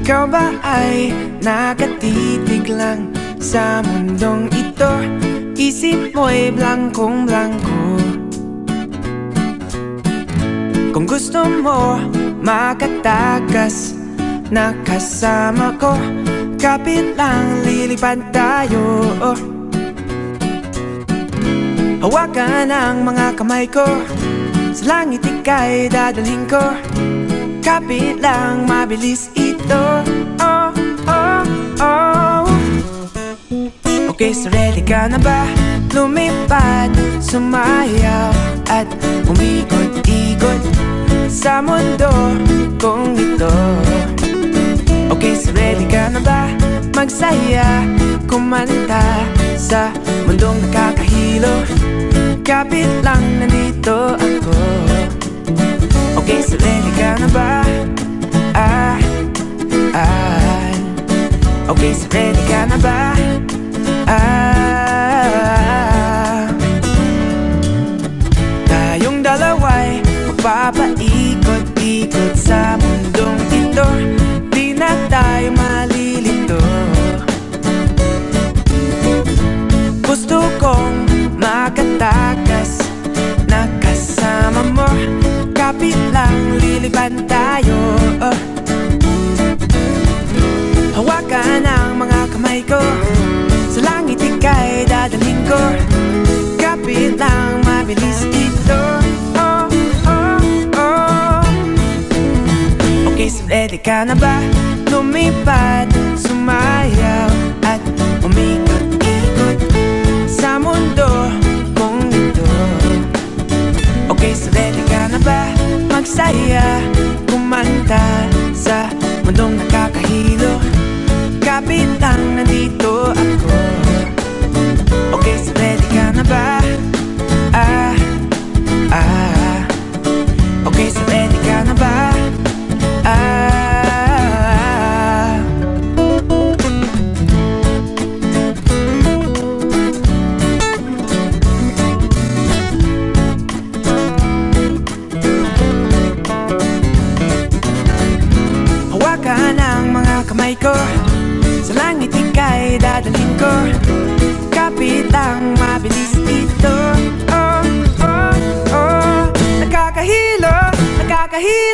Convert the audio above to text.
Ikaw ba ay nakatitig lang sa mundong ito? Isip mo'y blankong blanko Kung gusto mo makatakas na kasama ko Kapit lang lilipad tayo. Hawakan ang mga kamay ko Sa langit ika'y dadalhin ko. Kapit lang mabilis ito Oh, oh, oh. Okay, so ready ka na ba? Lumipad, sumayaw At umikot-ikot Sa mundo kong ito. Okay, so ready ka na ba? Magsaya, kumanta Sa mundong nakakahilo. Kapit lang nandito ako ready ka na ba? Ah. Tayong dalawa'y magpapaikot-ikot sa mundong ito. Di na tayo malilito. Gusto kong makatakas na kasama mo. Kapit lang lilipan kamay ko Sa langit ika'y dadalhin ko Kapit lang mabilis ito oh, oh, oh. Okay, so ready ka na ba? Lumipad, kamay ko. Sa langit ika'y dadalhin ko. Kapit ang mabilis dito Oh, oh, oh. Nakakahilo, nakakahilo.